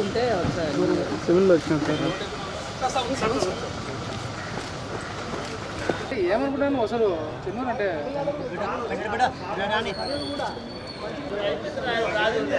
ఉంటే ఒకసారి సివిల్లో వచ్చినాం సార్. ఏమనుకుంటాను అసలు? చెన్నూరు అంటే? నాకు ఇచ్చే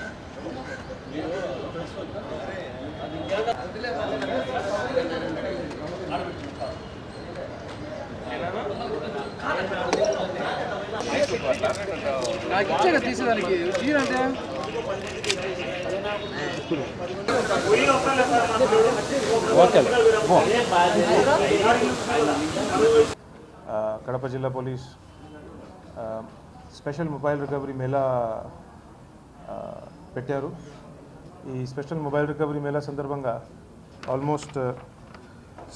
తీసేదానికి? తీరంటే కడప జిల్లా police special mobile recovery mela పెట్టారు. ఈ స్పెషల్ మొబైల్ రికవరీ మేళా సందర్భంగా almost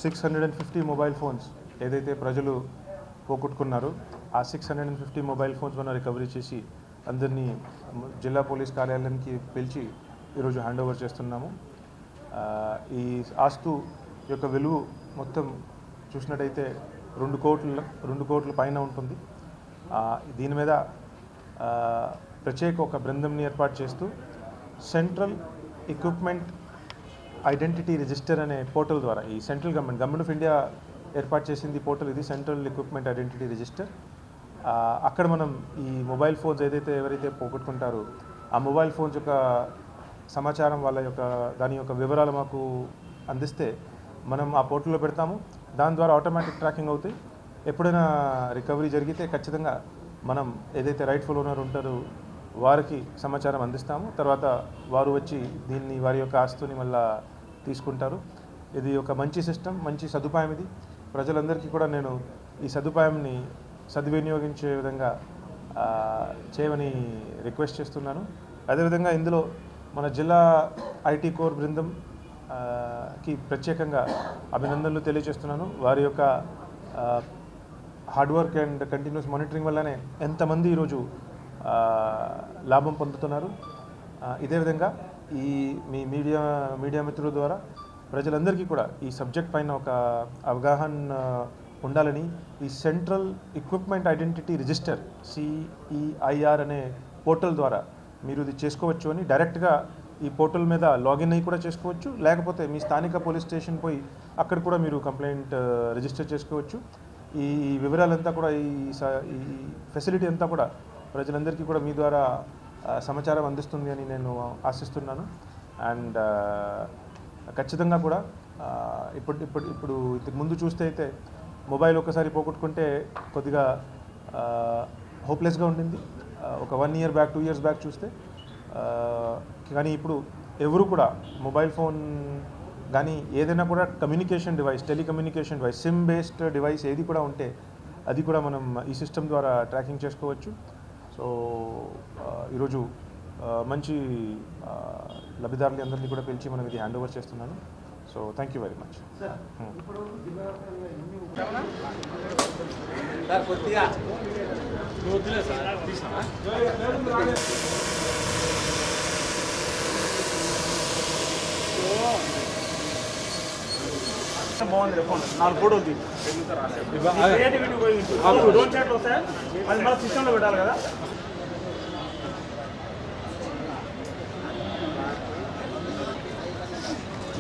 six hundred and fifty mobile phones ఏదైతే ప్రజలు పోగొట్టుకున్నారు. ఆ six hundred and fifty mobile phones మనం రికవరీ చేసి అందరినీ జిల్లా పోలీస్ కార్యాలయానికి పిలిచి ఈరోజు హ్యాండ్ ఓవర్ చేస్తున్నాము. ఈ ఆస్తు యొక్క విలువ మొత్తం చూసినట్టయితే రెండు కోట్ల రెండు కోట్ల పైన ఉంటుంది. దీని మీద ప్రత్యేక ఒక బృందంని ఏర్పాటు చేస్తూ సెంట్రల్ ఎక్విప్మెంట్ ఐడెంటిటీ రిజిస్టర్ అనే పోర్టల్ ద్వారా ఈ central government government of India ఏర్పాటు చేసింది పోర్టల్. ఇది సెంట్రల్ ఎక్విప్మెంట్ ఐడెంటిటీ రిజిస్టర్. అక్కడ మనం ఈ మొబైల్ ఫోన్స్ ఏదైతే ఎవరైతే పోగొట్టుకుంటారో ఆ మొబైల్ ఫోన్స్ యొక్క సమాచారం వాళ్ళ యొక్క దాని యొక్క వివరాలు మాకు అందిస్తే మనం ఆ పోర్టల్లో పెడతాము. దాని ద్వారా ఆటోమేటిక్ ట్రాకింగ్ అవుతాయి. ఎప్పుడైనా రికవరీ జరిగితే ఖచ్చితంగా మనం ఏదైతే రైట్ఫుల్ ఓనర్ ఉంటారో వారికి సమాచారం అందిస్తాము. తర్వాత వారు వచ్చి దీన్ని వారి యొక్క ఆస్తుని మళ్ళా తీసుకుంటారు. ఇది ఒక మంచి సిస్టమ్ మంచి సదుపాయం ఇది. ప్రజలందరికీ కూడా నేను ఈ సదుపాయంని సద్వినియోగించే విధంగా చేయమని రిక్వెస్ట్ చేస్తున్నాను. అదేవిధంగా ఇందులో మన జిల్లా ఐటీ కోర్ బృందం కి ప్రత్యేకంగా అభినందనలు తెలియజేస్తున్నాను. వారి యొక్క hard work and continuous monitoring వల్లనే ఎంతమంది ఈరోజు లాభం పొందుతున్నారు. ఇదే విధంగా ఈ మీ మీడియా మీడియా మిత్రుల ద్వారా ప్రజలందరికీ కూడా ఈ సబ్జెక్ట్ పైన ఒక అవగాహన ఉండాలని ఈ central equipment identity register CEIR అనే పోర్టల్ ద్వారా మీరు ఇది చేసుకోవచ్చు అని డైరెక్ట్గా ఈ పోర్టల్ మీద లాగిన్ అయ్యి కూడా చేసుకోవచ్చు. లేకపోతే మీ స్థానిక పోలీస్ స్టేషన్ పోయి అక్కడ కూడా మీరు కంప్లైంట్ రిజిస్టర్ చేసుకోవచ్చు. ఈ వివరాలంతా కూడా ఈ స- ఈ ఫెసిలిటీ అంతా కూడా ప్రజలందరికీ కూడా మీ ద్వారా సమాచారం అందిస్తుంది అని నేను ఆశిస్తున్నాను. అండ్ ఖచ్చితంగా కూడా ఇప్పుడు ఇప్పుడు ఇప్పుడు ఇంతకు ముందు చూస్తే అయితే మొబైల్ ఒకసారి పోగొట్టుకుంటే కొద్దిగా హోప్లెస్గా ఉండింది. ఒక one year back two years back చూస్తే కానీ ఇప్పుడు ఎవరు కూడా మొబైల్ ఫోన్ కానీ ఏదైనా కూడా communication device telecommunication device SIM based device ఏది కూడా ఉంటే అది కూడా మనం ఈ సిస్టమ్ ద్వారా ట్రాకింగ్ చేసుకోవచ్చు. సో ఈరోజు మంచి లబ్ధిదారులు అందరినీ కూడా పిలిచి మనం ఇది హ్యాండ్ ఓవర్ చేస్తున్నాను. So thank you very much బాగుంది నాలుగు ఫోటోలు తీ క్రియేటివిటీ ఉపయోగించు వస్తాయి? అది సిస్టంలో పెట్టాలి కదా.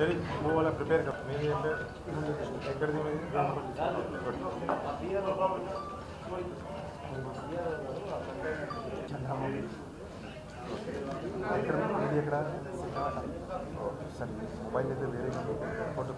चलिए वो वाला प्रिपेयर कर मेरे अंदर कर दी ఇది ఎక్కడ సరే మొబైల్ అయితే వేరే ఫోటో